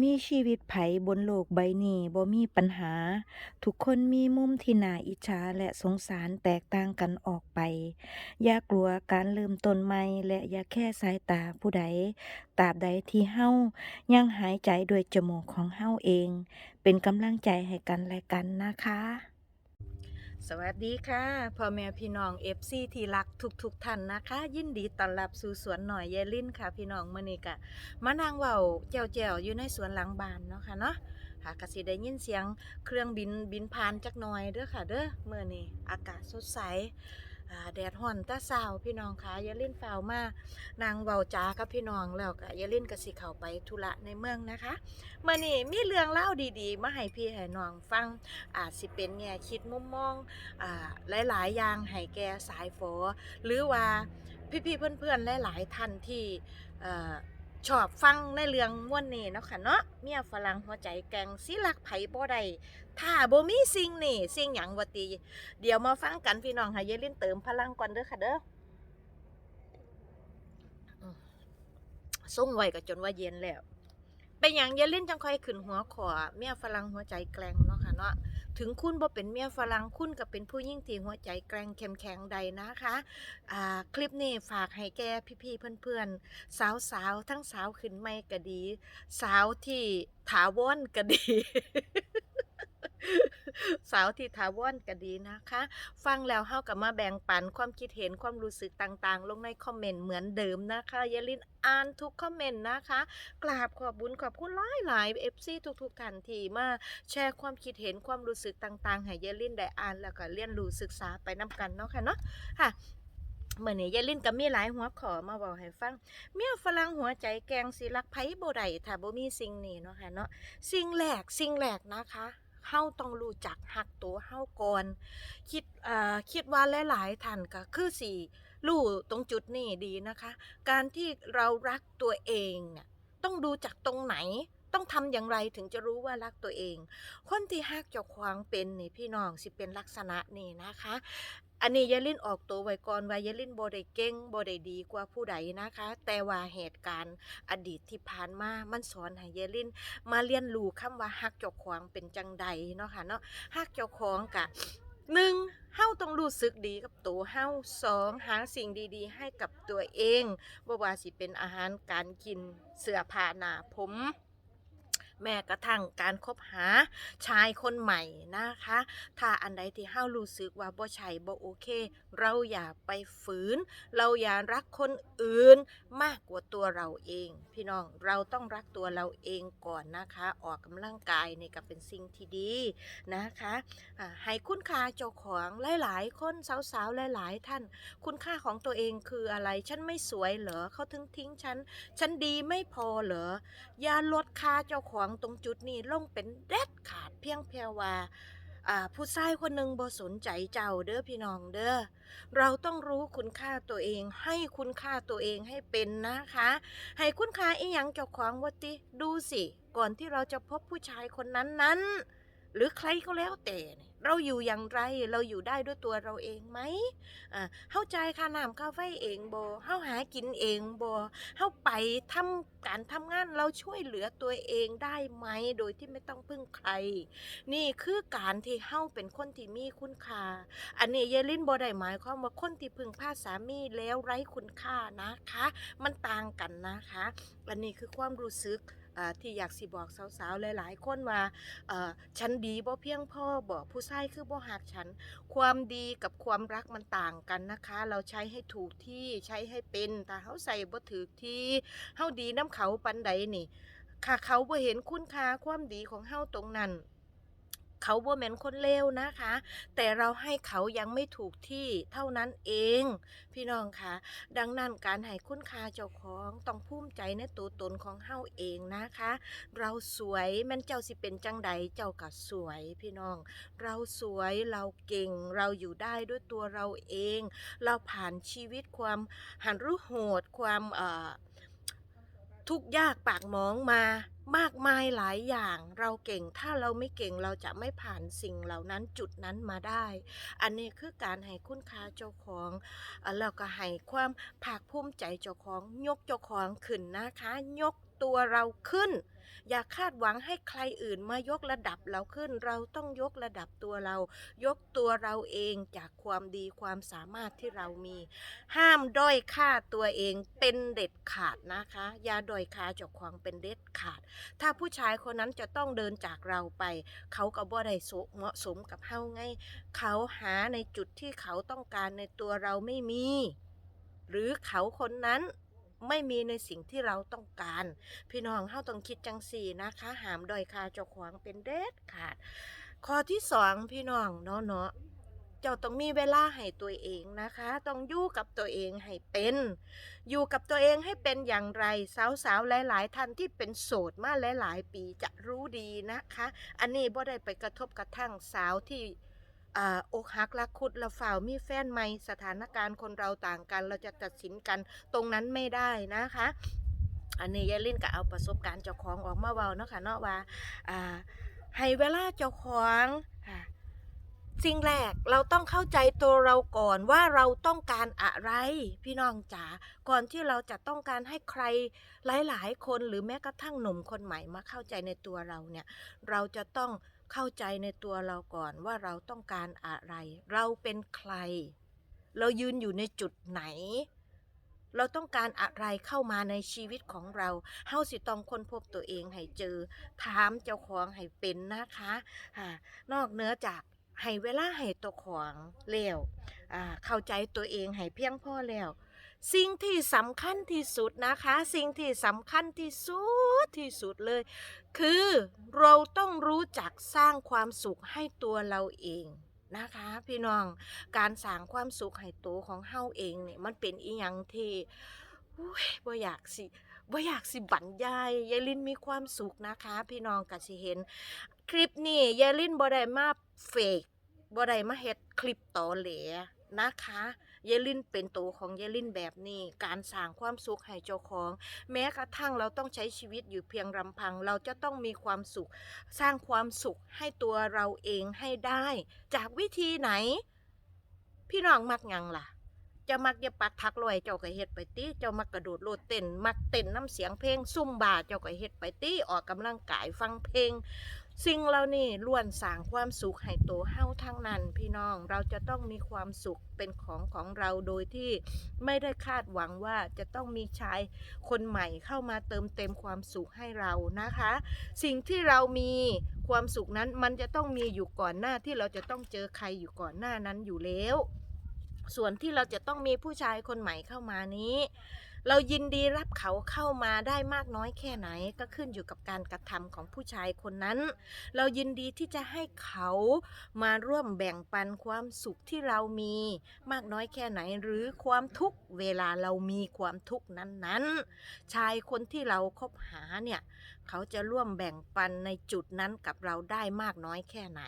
มีชีวิตไผบนโลกใบนี้บ่มีปัญหา ทุกคนมีมุมที่น่าอิจฉาและสงสารแตกต่างกันออกไป อย่ากลัวการเริ่มต้นใหม่ และอย่าแค่สายตาผู้ใดตราบใดที่เฮายังหายใจด้วยจมูกของเฮาเอง เป็นกำลังใจให้กันและกันนะคะ สวัสดีค่ะพ่อแม่พี่น้องเอฟซีที่รักทุกๆทท่านนะคะ ยินดีต้อนรับสู่สวนหน่อยเยลินค่ะ พี่น้องมื่อนี้ก็มานางเว้าแจ่วๆอยู่ในสวนหลังบ้านเนาะค่ะเนาะค่ะก็สิได้ยินเสียงเครื่องบินบินผ่านจักหน่อยเด้อค่ะ เด้อเมื่อนี้อากาศสดใส แดดห่อนตาสาวพี่น้องคะยาลิ้นฝ้าวมานางเบาจากับพี่น้องแล้วก็ยาลินก็สิเข้าไปธุระในเมืองนะคะมื่อนี้มีเรื่องเล่าดีๆ มาให้พี่ให้น้องฟังอาจสิเป็นแง่คิดมุมมองอ่าหลายๆอย่างให้แกสายฝอหรือว่าพี่ๆเพื่อนๆหลายๆท่านที่อ่อ ชอบฟังในเรื่องม่วนนี้เนาะค่ะเนาะเมียฝรั่งหัวใจแกงสิรักไผบ่ได้ถ้าบ่มีสิ่งนี้สิ่งหยังบ่ตีเดี๋ยวมาฟังกันพี่น้องให้ยยลิ้นเติมพลังก่อนเด้อค่ะเด้อส่งไว้ก็จนว่าเย็นแล้วเป็นอย่างยายลิ้นจังค่อยขึ้นหัวขอเมียฝรั่งหัวใจแกงเนาะค่ะเนาะถึงคุณบ่เป็นเมียฝรั่งคุณก็เป็นผู้ยิ่งที่หัวใจแกร่งเข้มแข็งใดนะคะอ่าคลิปนี้ฝากให้แก่พี่ๆเพื่อนๆ สาวๆ ทั้งสาวขึ้นไม่ก็ดี สาวที่ถาวรก็ดี สาวที่ถาวรก็ดีนะคะ ฟังแล้วเฮากับมาแบ่งปันความคิดเห็นความรู้สึกต่างๆ ลงในคอมเมนต์เหมือนเดิมนะคะอยาลินอ่านทุกคอมเมนต์นะคะ กราบขอบบุญขอบคุณหลายหลายเอฟซีทุกๆท่านที่มาแชร์ความคิดเห็นความรู้สึกต่างๆ ให้ยายลินได้อ่านแล้วก็เรียนรู้ศึกษาไปนํกันเนาะค่ะเนาะค่ะเมื่อนี้ยายลินก็มีหลายหัวขอมาบอกให้ฟัง เมียฝรั่งหัวใจแกงสิรักไผบ่ไดถ้าบ่มีสิ่งนี้เนาะค่ะเนาะสิ่งแรกสิ่งแรกนะคะ เฮาต้องรู้จักหักตัวเฮาก่อนคิดอ่าคิดว่าหลายๆท่านก็คือสิรู้ตรงจุดนี้ดีนะคะ การที่เรารักตัวเองเนี่ยต้องดูจากตรงไหน ต้องทำอย่างไรถึงจะรู้ว่ารักตัวเอง คนที่ฮักเจ้าของเป็นนี่พี่น้องสิเป็นลักษณะนี่นะคะ อันนี้ยายลินออกตัวไว้ก่อนว่ายาลินบ่ได้เก่งบ่ได้ดีกว่าผู้ใดนะคะ แต่ว่าเหตุการณ์อดีตที่ผ่านมามันสอนให้ยายลินมาเรียนรู้คำว่าฮักเจ้าของเป็นจังใดเนาะค่ะเนาะฮักเจ้าของกะหนึ่งเฮาต้องรู้สึกดีกับตัวเฮาสองหาสิ่งดีๆ ให้กับตัวเองบ่ว่าสิเป็นอาหารการกินเสื้อผ้าหน้าผม แม้กระทั่งการคบหาชายคนใหม่นะคะ ถ้าอันใดที่เฮารู้สึกว่าบ่ใช่บ่โอเค เราอย่าไปฝืน เราอย่ารักคนอื่นมากกว่าตัวเราเอง พี่น้องเราต้องรักตัวเราเองก่อนนะคะ ออกกำลังกายนี่ก็เป็นสิ่งที่ดีนะคะให้คุณค่าเจ้าของหลายๆ คนสาวๆหลายๆ ท่าน คุณค่าของตัวเองคืออะไร ฉันไม่สวยเหรอเขาถึงทิ้งฉัน ฉันดีไม่พอเหรออย่าลดค่าเจ้าของตรงจุดนี้ลงเป็นเด็ดขาดเพียงเพียวว่าผู้ชายคนหนึ่งบ่สนใจเจ้าเด้อพี่น้องเด้อ เราต้องรู้คุณค่าตัวเอง ให้คุณค่าตัวเองให้เป็นนะคะ ให้คุณค่าอีหยังเจ้าของวัติดูสิ ก่อนที่เราจะพบผู้ชายคนนั้นนั้น หรือใครก็แล้วแต่ เราอยู่อย่างไรเราอยู่ได้ด้วยตัวเราเองไหมอ่าเฮาจ่ายค่าน้ำค่าไฟเองบ่เฮาหากินเองบ่เฮาไปทำการทำงานเราช่วยเหลือตัวเองได้ไหมโดยที่ไม่ต้องพึ่งใคร นี่คือการที่เฮาเป็นคนที่มีคุณค่า อันนี้เยลินบ่ได้หมายความว่าคนที่พึ่งพาสามีแล้วไร้คุณค่านะคะ มันต่างกันนะคะ อันนี้คือความรู้สึก ที่อยากสิบอกสาวๆหลายๆ คนว่าฉันดีบ่เพียงพ่อบอกผู้ชายคือบ่หักฉัน ความดีกับความรักมันต่างกันนะคะ เราใช้ให้ถูกที่ใช้ให้เป็นแต่เขาใส่บ่ถือที่เฮาดีน้ำเขาปันใดนี่ค่ะเขาบ่เห็นคุณค่าความดีของเฮาตรงนั้น เขาบ่แมนคนเลวนะคะ แต่เราให้เขายังไม่ถูกที่เท่านั้นเอง พี่น้องคะดังนั้นการให้คุณค่าเจ้าของต้องภูมิใจในตัวตนของเฮาเองนะคะ เราสวยแม่นเจ้าสิเป็นจังใดเจ้าก็สวยพี่น้อง เราสวยเราเก่งเราอยู่ได้ด้วยตัวเราเอง เราผ่านชีวิตความหันรู้โหดความเอ่อ ทุกยากปากหมองมามากมายหลายอย่าง เราเก่งถ้าเราไม่เก่งเราจะไม่ผ่านสิ่งเหล่านั้นจุดนั้นมาได้ อันนี้คือการให้คุณค่าเจ้าของเอ่อแล้วก็ให้ความภาคภูมิใจเจ้าของ ยกเจ้าของขึ้นนะคะ ยกตัวเราขึ้น อย่าคาดหวังให้ใครอื่นมายกระดับเราขึ้น เราต้องยกระดับตัวเรา ยกตัวเราเองจากความดีความสามารถที่เรามี ห้ามด้อยค่าตัวเองเป็นเด็ดขาดนะคะ อย่าด้อยค่าจากความเป็นเด็ดขาด ถ้าผู้ชายคนนั้นจะต้องเดินจากเราไป เขาก็บ่ได้สเหมาะสมกับเฮาไงเขาหาในจุดที่เขาต้องการในตัวเราไม่มี หรือเขาคนนั้น ไม่มีในสิ่งที่เราต้องการ พี่น้องเฮาต้องคิดจังสี่นะคะ หามดอยคาเจ้าของเป็นเด็ดขาด ข้อที่สองพี่น้องเนาะเนาะเจ้าต้องมีเวลาให้ตัวเองนะคะ ต้องอยู่กับตัวเองให้เป็น อยู่กับตัวเองให้เป็นอย่างไร สาวๆ หลายๆ ท่านที่เป็นโสดมาหลาย ๆ ปีจะรู้ดีนะคะ อันนี้บ่ได้ไปกระทบกระทั่งสาวที่ อกหักรักคุดและฝ่าวมีแฟนใหม่สถานการณ์คนเราต่างกัน เราจะตัดสินกันตรงนั้นไม่ได้นะคะ อันนี้ยายลินก็เอาประสบการณ์เจ้าของออกมาเว้าเนาะค่ะเนาะว่าให้เวลาเจ้าของสิ่งแรกเราต้องเข้าใจตัวเราก่อนว่าเราต้องการอะไร พี่น้องจ๋าก่อนที่เราจะต้องการให้ใครหลาย ๆ คนหรือแม้กระทั่งหนุ่มคนใหม่มาเข้าใจในตัวเราเนี่ย เราจะต้อง เข้าใจในตัวเราก่อนว่าเราต้องการอะไร เราเป็นใคร เรายืนอยู่ในจุดไหน เราต้องการอะไรเข้ามาในชีวิตของเรา เฮาสิต้องค้นพบตัวเองให้เจอ ถามเจ้าของให้เป็นนะคะอ่านอกเหนือจากให้เวลาให้ตัวของแล้วเข้าใจตัวเองให้เพียงพอแล้ว สิ่งที่สำคัญที่สุดนะคะ สิ่งที่สำคัญที่สุดที่สุดเลย คือเราต้องรู้จักสร้างความสุขให้ตัวเราเองนะคะ พี่น้องการสร้างความสุขให้ตัวของเฮาเองเนี่ยมันเป็นอีหยังที่อุ้ยบ่อยากสิบ่อยากสิบรรยายยายลินมีความสุขนะคะ พี่น้องก็สิเห็น คลิปนี้ยายลินบ่ได้มาเฟกบ่ได้มาเฮ็ดคลิปต่อเหลนะคะ ยายลินเป็นตัวของยายลินแบบนี้ การสร้างความสุขให้เจ้าของ แม้กระทั่งเราต้องใช้ชีวิตอยู่เพียงลำพัง เราจะต้องมีความสุข สร้างความสุขให้ตัวเราเองให้ได้ จากวิธีไหน พี่น้องมักยังล่ะจ้ามักอย่าปักทักลอยเจ้าก็เฮ็ดไปติเจ้ามักกระโดดโลดเต้นมักเต้นน้ำเสียงเพลงซุ่มบาเจ้าก็เฮ็ดไปติออกกำลังกายฟังเพลง สิ่งเหล่านี้ล้วนสร้างความสุขให้ตัวเฮาทั้งนั้น พี่น้องเราจะต้องมีความสุขเป็นของของเราโดยที่ไม่ได้คาดหวังว่าจะต้องมีชายคนใหม่เข้ามาเติมเต็มความสุขให้เรานะคะ สิ่งที่เรามีความสุขนั้นมันจะต้องมีอยู่ก่อนหน้าที่เราจะต้องเจอใครอยู่ก่อนหน้านั้นอยู่แล้ว ส่วนที่เราจะต้องมีผู้ชายคนใหม่เข้ามานี้ เรายินดีรับเขาเข้ามาได้มากน้อยแค่ไหน ก็ขึ้นอยู่กับการกระทำของผู้ชายคนนั้น เรายินดีที่จะให้เขามาร่วมแบ่งปันความสุขที่เรามีมากน้อยแค่ไหน หรือความทุกเวลาเรามีความทุกข์นั้นๆ ชายคนที่เราคบหาเนี่ย เขาจะร่วมแบ่งปันในจุดนั้นกับเราได้มากน้อยแค่ไหน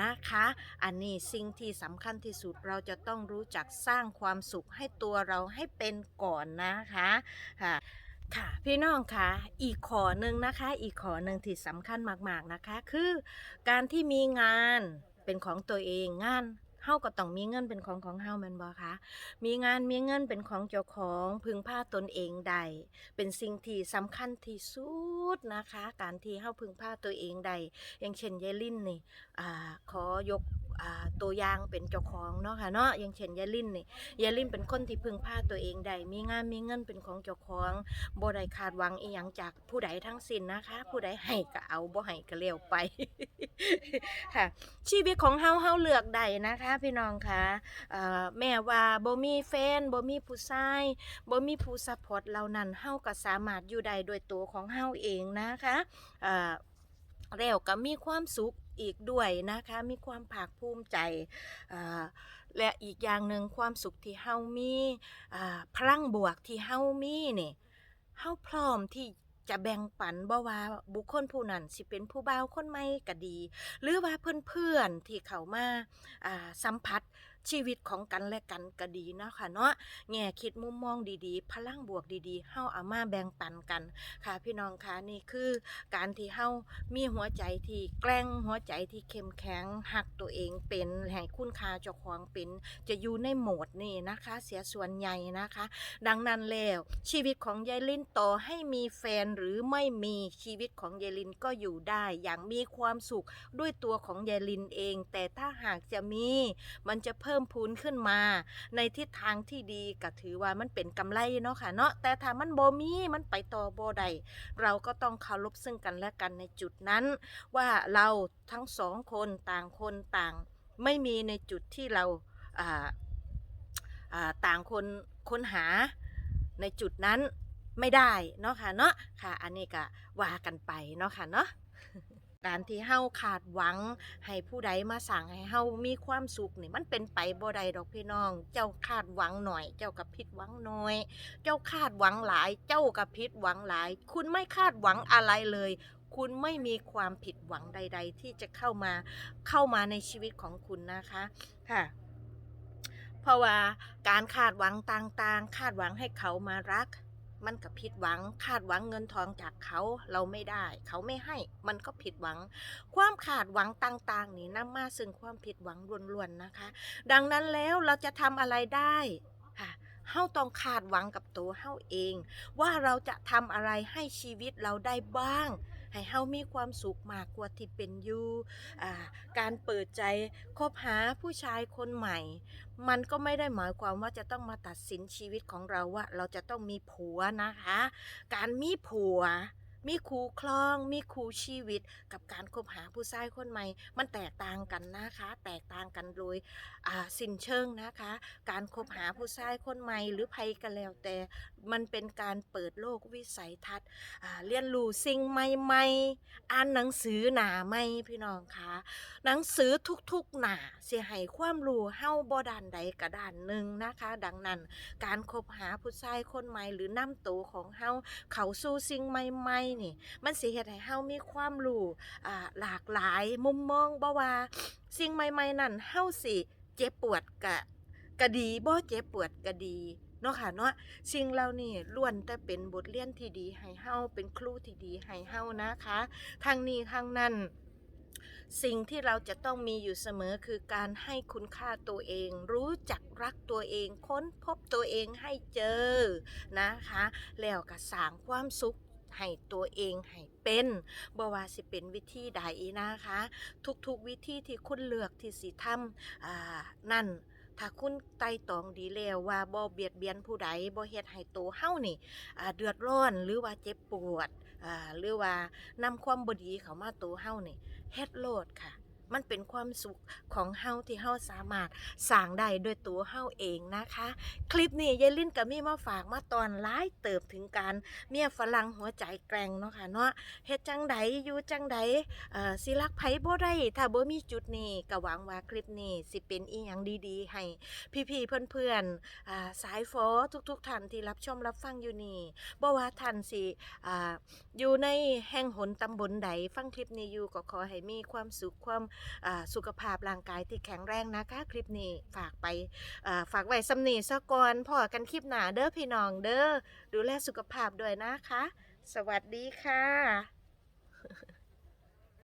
นะคะ อันนี้สิ่งที่สำคัญที่สุดเราจะต้องรู้จักสร้างความสุขให้ตัวเราให้เป็นก่อนนะคะค่ะค่ะพี่น้องคะอีกขอหนึ่งนะคะ อีกขอหนึ่งที่สำคัญมากๆนะคะ คือการที่มีงานเป็นของตัวเองงาน เฮาก็ต้องมีเงินเป็นของของเฮาแม่นบ่คะมีงานมีเงินเป็นของเจ้าของพึงพาตนเองได้เป็นสิ่งที่สำคัญที่สุดนะคะ การที่เฮาพึงพาตัวเองได้อย่างเช่นยายลินนี่อ่าขอยก ตัวอย่างเป็นเจ้าของเนาะค่ะเนาะอย่างเช่นยายลินนี่ยายลินเป็นคนที่พึ่งพาตัวเองได้มีงานมีเงินเป็นของเจ้าของบ่ได้คาดหวังอีหยังจากผู้ใดทั้งสิ้นนะคะ ผู้ใดให้ก็เอาบ่ให้ก็แล้วไปค่ะชีวิตของเฮาเฮาเลือกได้นะคะ พี่น้องคะเอ่อแม่ว่าบ่มีแฟนบ่มีผู้ชายบ่มีผู้ซัพพอร์ตเหล่านั้นเฮาก็สามารถอยู่ได้ด้วยตัวของเฮาเองนะคะเอ่อแล้วก็มีความสุข อีกด้วยนะคะ มีความภาคภูมิใจและอีกอย่างหนึ่งความสุขที่เฮามีพลังบวกที่เฮามีนี่เฮาพร้อมที่จะแบ่งปันบ่ว่าบุคคลผู้นั้นสิเป็นผู้บ่าวคนใหม่ก็ดี หรือว่าเพื่อนๆที่เขามาสัมผัส ชีวิตของกันและกันก็ดีเนาะค่ะเนาะแง่คิดมุมมองดีๆ พลังบวกดีๆเฮาเอามาแบ่งปันกันค่ะ พี่น้องคะนี่คือการที่เฮามีหัวใจที่แกร่งหัวใจที่เข้มแข็งหักตัวเองเป็นให้คุณค่าเจ้าของเป็นจะอยู่ในโหมดนี่นะคะ เสียส่วนใหญ่นะคะ ดังนั้นแล้วชีวิตของยายลินต่อให้มีแฟนหรือไม่มีชีวิตของยายลินก็อยู่ได้อย่างมีความสุขด้วยตัวของยายลินเอง แต่ถ้าหากจะมีมันจะเพิ่มพูนขึ้นมา ในทิศทางที่ดีก็ถือว่ามันเป็นกำไรเนาะค่ะเนาะแต่ถ้ามันโบมีมันไปต่อโบ่ได้เราก็ต้องเคารพซึ่งกันและกันในจุดนั้น ว่าเราทั้งสองคนต่างคนต่าง ไม่มีในจุดที่เราอ่าอ่าต่างคนค้นหาในจุดนั้นไม่ได้เนาะค่ะเนาะค่ะ อันนี้ก็ว่ากันไปเนาะค่ะเนาะ การที่เฮาขาดหวัง ให้ผู้ใดมาสั่งให้เฮามีความสุขนี่มันเป็นไปบ่ได้ดอกพี่น้อง เจ้าคาดหวังหน่อย เจ้ากับผิดหวังน้อย เจ้าคาดหวังหลาย เจ้ากับผิดหวังหลาย คุณไม่คาดหวังอะไรเลย คุณไม่มีความผิดหวังใด ๆ ที่จะเข้ามาเข้ามาในชีวิตของคุณนะคะค่ะเพราะว่าการคาดหวังต่างๆ คาดหวังให้เขามารัก มันก็ผิดหวัง คาดหวังเงินทองจากเขาเราไม่ได้ เขาไม่ให้ มันก็ผิดหวัง ความขาดหวังต่างๆ นี่นำมาซึ่งความผิดหวังล้วนๆนะคะ ดังนั้นแล้วเราจะทำอะไรได้ค่ะเฮาต้องคาดหวังกับตัวเฮาเอง ว่าเราจะทำอะไรให้ชีวิตเราได้บ้าง ให้เฮามีความสุขมากกว่าที่เป็นอยู่การเปิดใจคบหาผู้ชายคนใหม่ มันก็ไม่ได้หมายความว่าจะต้องมาตัดสินชีวิตของเราว่า เราจะต้องมีผัวนะคะ การมีผัว มีคู่ครอง มีคู่ชีวิต กับการคบหาผู้ชายคนใหม่ มันแตกต่างกันนะคะ แตกต่างกันโดยสิ้นเชิงนะคะ การคบหาผู้ชายคนใหม่หรือใครก็แล้วแต่ มันเป็นการเปิดโลกวิสัยทัศน์เรียนรู้สิ่งใหม่ๆ อ่านหนังสือหนาไหมพี่น้องคะหนังสือทุกๆหนาเสียให้ความรู้เฮาบ่ดานใดก็ด้านหนึ่งนะคะ ดังนั้น การคบหาผู้ชายคนใหม่หรือนํตัวของเฮาเขาสู่สิ่งใหม่ๆนี่ มันสิเฮ็ดให้เฮามีความรู้อ่าหลากหลายมุมมองบ่ว่า สิ่งใหม่ ๆ นั่นเฮาสิเจ็บปวดกะกะดีบ่เจ็บปวดกะดีเนาะค่ะเนาะสิ่งเหล่านี้ล้วนแต่เป็นบทเรียนที่ดีให้เฮาเป็นครูที่ดีให้เฮานะคะทางนี้ทางนั้นสิ่งที่เราจะต้องมีอยู่เสมอคือการให้คุณค่าตัวเอง รู้จักรักตัวเอง ค้นพบตัวเองให้เจอนะคะ แล้วก็สร้างความสุข ให้ตัวเองให้เป็นบ่ว่าสิเป็นวิธีใดนะคะ ทุกๆวิธีที่คุณเลือกที่สิทำอ่านั่นถ้าคุณไต่ตองดีแล้วว่าบ่เบียดเบียนผู้ใดบ่เฮ็ดให้ตัวเฮานี่อ่าเดือดร้อนหรือว่าเจ็บปวดอ่าหรือว่านำความบ่ดีเข้ามาตัวเฮานี่เฮ็ดโลดค่ะ มันเป็นความสุขของเฮาที่เฮาสามารถสร้างได้ด้วยตัวเฮาเองนะคะ คลิปนี้ยายลินก็มีมาฝากมาตอนหลายเติบถึงการเมียฝรั่งหัวใจแกร่งเนาะค่ะเนาะเฮ็ดจังใดอยู่จังใดเอ่อสิรักไผบ่ได้ถ้าบ่มีจุดนี้ก็หวังว่าคลิปนี้สิเป็นอีหยังดีๆ ให้พี่ๆเพื่อนๆอ่าสายฟอทุกๆท่านที่รับชมรับฟังอยู่นี่บ่ว่าท่านสิอ่าอยู่ในแห่งหนตำบลใดฟังคลิปนี้อยู่ก็ขอให้มีความสุขความสุขภาพร่างกายที่แข็งแรงนะคะคลิปนี้ฝากไปฝากไว้สำนีซะก่อนพอกันคลิปหนาเด้อพี่น้องเด้อดูแลสุขภาพด้วยนะคะ สวัสดีค่ะ